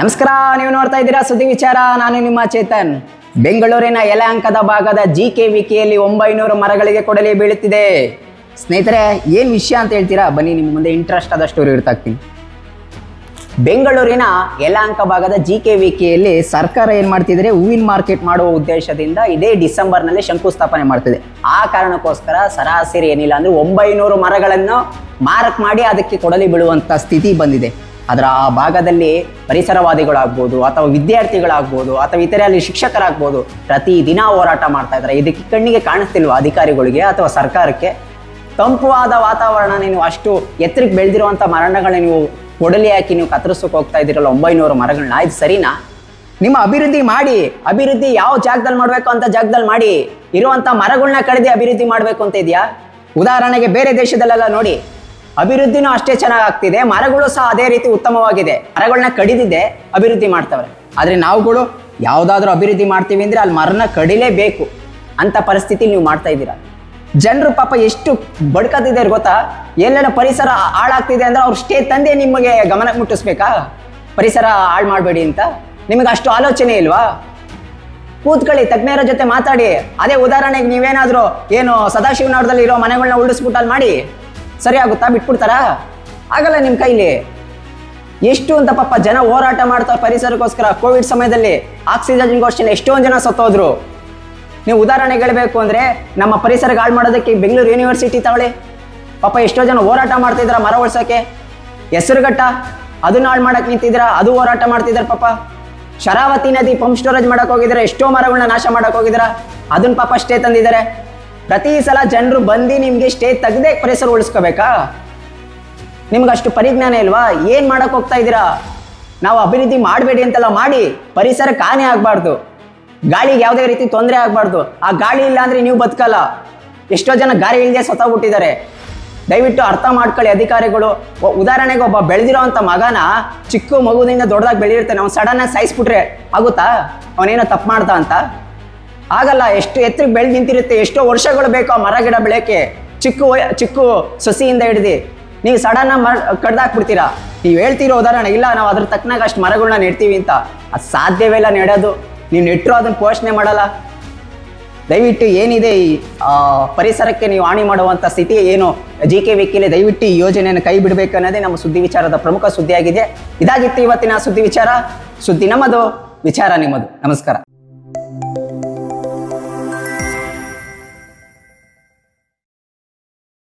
ನಮಸ್ಕಾರ, ನೀವು ನೋಡ್ತಾ ಇದ್ದೀರಾ ಸುದ್ದಿ ವಿಚಾರ. ನಾನು ನಿಮ್ಮ ಚೇತನ್. ಬೆಂಗಳೂರಿನ ಯಲಹಂಕದ ಭಾಗದ ಜಿ ಕೆ ವಿಕೆಯಲ್ಲಿ ಒಂಬೈನೂರು ಮರಗಳಿಗೆ ಕೊಡಲಿ ಬೀಳುತ್ತಿದೆ. ಸ್ನೇಹಿತರೆ, ಏನು ವಿಷಯ ಅಂತ ಹೇಳ್ತೀರಾ? ಬನ್ನಿ, ನಿಮ್ಮ ಮುಂದೆ ಇಂಟ್ರೆಸ್ಟ್ ಆದ ಸ್ಟೋರಿ ಇಡ್ತಾಕ್ತೀನಿ ಬೆಂಗಳೂರಿನ ಯಲಹಂಕ ಭಾಗದ ಜಿ ಕೆ ವಿಕೆಯಲ್ಲಿ ಸರ್ಕಾರ ಏನು ಮಾಡ್ತಿದ್ರೆ ಹೂವಿನ ಮಾರ್ಕೆಟ್ ಮಾಡುವ ಉದ್ದೇಶದಿಂದ ಇದೇ ಡಿಸೆಂಬರ್ನಲ್ಲಿ ಶಂಕುಸ್ಥಾಪನೆ ಮಾಡ್ತಿದೆ. ಆ ಕಾರಣಕ್ಕೋಸ್ಕರ ಸರಾಸರಿ ಏನಿಲ್ಲ ಅಂದರೆ ಒಂಬೈನೂರು ಮರಗಳನ್ನು ಮಾರಕ್ ಮಾಡಿ ಅದಕ್ಕೆ ಕೊಡಲಿ ಬೀಳುವಂಥ ಸ್ಥಿತಿ ಬಂದಿದೆ. ಅದರ ಆ ಭಾಗದಲ್ಲಿ ಪರಿಸರವಾದಿಗಳಾಗ್ಬೋದು ಅಥವಾ ವಿದ್ಯಾರ್ಥಿಗಳಾಗ್ಬೋದು ಅಥವಾ ಇತರೆ ಅಲ್ಲಿ ಶಿಕ್ಷಕರಾಗ್ಬೋದು ಪ್ರತಿದಿನ ಹೋರಾಟ ಮಾಡ್ತಾ ಇದ್ದಾರೆ. ಇದಕ್ಕೆ ಕಣ್ಣಿಗೆ ಕಾಣಿಸ್ತಿಲ್ವ ಅಧಿಕಾರಿಗಳಿಗೆ ಅಥವಾ ಸರ್ಕಾರಕ್ಕೆ? ತಂಪುವಾದ ವಾತಾವರಣ ನೀವು ಅಷ್ಟು ಎತ್ತರಕ್ಕೆ ಬೆಳೆದಿರುವಂಥ ಮರಣಗಳನ್ನ ನೀವು ಕೊಡಲಿ ಹಾಕಿ ನೀವು ಕತ್ತರಿಸೋಕೆ ಹೋಗ್ತಾ ಇದ್ದೀರಲ್ಲ ಒಂಬೈನೂರು ಮರಗಳನ್ನ. ಇದು ಸರಿನಾ? ನಿಮ್ಮ ಅಭಿವೃದ್ಧಿ ಮಾಡಿ, ಅಭಿವೃದ್ಧಿ ಯಾವ ಜಾಗದಲ್ಲಿ ಮಾಡಬೇಕು ಅಂತ ಜಾಗದಲ್ಲಿ ಮಾಡಿ, ಇರುವಂಥ ಮರಗಳನ್ನ ಕಡಿದು ಅಭಿವೃದ್ಧಿ ಮಾಡಬೇಕು ಅಂತ ಇದೆಯಾ? ಉದಾಹರಣೆಗೆ ಬೇರೆ ದೇಶದಲ್ಲೆಲ್ಲ ನೋಡಿ. ಅಭಿವೃದ್ಧಿನೂ ಅಷ್ಟೇ ಚೆನ್ನಾಗಾಗ್ತಿದೆ, ಮರಗಳು ಸಹ ಅದೇ ರೀತಿ ಉತ್ತಮವಾಗಿದೆ. ಮರಗಳನ್ನ ಕಡಿದಿದೆ, ಅಭಿವೃದ್ಧಿ ಮಾಡ್ತವ್ರೆ. ಆದರೆ ನಾವುಗಳು ಯಾವುದಾದ್ರೂ ಅಭಿವೃದ್ಧಿ ಮಾಡ್ತೀವಿ ಅಂದರೆ ಅಲ್ಲಿ ಮರನ ಕಡಿಲೇಬೇಕು ಅಂತ ಪರಿಸ್ಥಿತಿ ನೀವು ಮಾಡ್ತಾ ಇದ್ದೀರಾ? ಜನರು ಪಾಪ ಎಷ್ಟು ಬಡ್ಕತ್ತಿದ್ದಾರೆ ಗೊತ್ತಾ? ಎಲ್ಲೆಲ್ಲ ಪರಿಸರ ಹಾಳಾಗ್ತಿದೆ ಅಂದ್ರೆ ಅವ್ರು ಸ್ಟೇ ತಂದೆ ನಿಮಗೆ ಗಮನಕ್ಕೆ ಮುಟ್ಟಿಸ್ಬೇಕಾ? ಪರಿಸರ ಹಾಳು ಮಾಡಬೇಡಿ ಅಂತ? ನಿಮಗೆ ಅಷ್ಟು ಆಲೋಚನೆ ಇಲ್ವಾ? ಕೂತ್ಕೊಳ್ಳಿ, ತಜ್ಞರ ಜೊತೆ ಮಾತಾಡಿ. ಅದೇ ಉದಾಹರಣೆಗೆ ನೀವೇನಾದರೂ ಏನು ಸದಾಶಿವನಗರದಲ್ಲಿ ಇರೋ ಮನೆಗಳನ್ನ ಉಳಿಸ್ಬಿಟ್ಟು ಅಲ್ಲಿ ಮಾಡಿ. ಸರಿ ಆಗುತ್ತಾ ಬಿಟ್ಬಿಡ್ತಾರಾ? ಆಗಲ್ಲ ನಿಮ್ಮ ಕೈಲಿ. ಎಷ್ಟು ಅಂತ ಪಾಪ ಜನ ಹೋರಾಟ ಮಾಡ್ತಾರೆ ಪರಿಸರಕ್ಕೋಸ್ಕರ ಕೋವಿಡ್ ಸಮಯದಲ್ಲಿ ಆಕ್ಸಿಜನ್ಗೋಸ್ಕರ ಎಷ್ಟೊಂದು ಜನ ಸತ್ತೋದ್ರು. ನೀವು ಉದಾಹರಣೆ ಹೇಳಬೇಕು ಅಂದರೆ ನಮ್ಮ ಪರಿಸರ ಹಾಳು ಮಾಡೋದಕ್ಕೆ ಬೆಂಗಳೂರು ಯೂನಿವರ್ಸಿಟಿ ತಗೊಳ್ಳಿ ಪಾಪ ಎಷ್ಟೋ ಜನ ಹೋರಾಟ ಮಾಡ್ತಿದ್ರ ಮರ ಉಳ್ಸೋಕ್ಕೆ ಹೆಸರುಘಟ್ಟ, ಅದನ್ನ ಹಾಳು ಮಾಡಕ್ಕೆ ನಿಂತಿದ್ರ ಅದು ಹೋರಾಟ ಮಾಡ್ತಿದ್ದಾರೆ ಪಾಪ. ಶರಾವತಿ ನದಿ ಪಂಪ್ ಸ್ಟೋರೇಜ್ ಮಾಡಕ್ ಹೋಗಿದ್ರೆ ಎಷ್ಟೋ ಮರಗಳನ್ನ ನಾಶ ಮಾಡಕ್ಕೆ ಹೋಗಿದ್ರ ಅದನ್ನ ಪಾಪ ಸ್ಟೇ ತಂದಿದ್ದಾರೆ. ಪ್ರತಿ ಸಲ ಜನರು ಬಂದು ನಿಮಗೆ ಸ್ಟೇ ತೆಗ್ದೇ ಪರಿಸರ ಉಳಿಸ್ಕೋಬೇಕಾ? ನಿಮ್ಗೆ ಅಷ್ಟು ಪರಿಜ್ಞಾನ ಇಲ್ವಾ? ಏನು ಮಾಡಕ್ ಹೋಗ್ತಾ ಇದ್ದೀರಾ? ನಾವು ಅಭಿವೃದ್ಧಿ ಮಾಡಬೇಡಿ ಅಂತೆಲ್ಲ ಮಾಡಿ ಪರಿಸರಕ್ಕೆ ಹಾನಿ ಆಗಬಾರ್ದು. ಗಾಳಿಗೆ ಯಾವುದೇ ರೀತಿ ತೊಂದರೆ ಆಗಬಾರ್ದು. ಆ ಗಾಳಿ ಇಲ್ಲ ಅಂದ್ರೆ ನೀವು ಬದುಕಲ್ಲ. ಎಷ್ಟೋ ಜನ ಗಾಳಿ ಇಲ್ಲದೆ ಸತ್ತೋಗ್ಬಿಟ್ಟಿದ್ದಾರೆ ದಯವಿಟ್ಟು ಅರ್ಥ ಮಾಡ್ಕೊಳ್ಳಿ ಅಧಿಕಾರಿಗಳು. ಉದಾಹರಣೆಗೆ ಒಬ್ಬ ಬೆಳೆದಿರೋಂಥ ಮಗನ ಚಿಕ್ಕ ಮಗುವಿನಿಂದ ದೊಡ್ಡದಾಗಿ ಬೆಳೆದಿರ್ತಾನೆ ಅವ್ನು ಸಡನ್ನಾಗಿ ಸಾಯಿಸ್ಬಿಟ್ರೆ ಆಗುತ್ತಾ? ಅವನೇನೋ ತಪ್ಪು ಮಾಡ್ದ ಅಂತ? ಆಗಲ್ಲ, ಎಷ್ಟು ಎತ್ತರಿಗೆ ಬೆಳೆದು ನಿಂತಿರುತ್ತೆ, ಎಷ್ಟೋ ವರ್ಷಗಳು ಬೇಕು ಆ ಮರ, ಗಿಡ ಬೆಳೆಯೋಕ್ಕೆ ಚಿಕ್ಕ ಚಿಕ್ಕ ಸೊಸಿಯಿಂದ ಹಿಡ್ದು. ನೀವು ಸಡನ್ನ ಮರ ಕಡ್ದಾಕ್ಬಿಡ್ತೀರಾ? ನೀವು ಹೇಳ್ತಿರೋ ಉದಾಹರಣೆ, ಇಲ್ಲ, ನಾವು ಅದ್ರ ತಕ್ಕನಾಗ ಅಷ್ಟು ಮರಗಳನ್ನ ನೆಡ್ತೀವಿ ಅಂತ. ಅದು ಸಾಧ್ಯವೇ ಇಲ್ಲ ನೆಡೋದು. ನೀವು ನೆಟ್ಟರು ಅದನ್ನ ಪೋಷಣೆ ಮಾಡಲ್ಲ. ದಯವಿಟ್ಟು ಏನಿದೆ ಈ ಪರಿಸರಕ್ಕೆ ನೀವು ಹಾನಿ ಮಾಡುವಂಥ ಸ್ಥಿತಿ ಏನು? ಜಿ ಕೆ ವಿಕಿಲೆ, ದಯವಿಟ್ಟು ಈ ಯೋಜನೆಯನ್ನು ಕೈ ಬಿಡಬೇಕು ಅನ್ನೋದೇ ನಮ್ಮ ಸುದ್ದಿ ವಿಚಾರದ ಪ್ರಮುಖ ಸುದ್ದಿಯಾಗಿದೆ. ಇದಾಗಿತ್ತು ಇವತ್ತಿನ ಸುದ್ದಿ ವಿಚಾರ. ಸುದ್ದಿ ನಮ್ಮದು, ವಿಚಾರ ನಿಮ್ಮದು. ನಮಸ್ಕಾರ.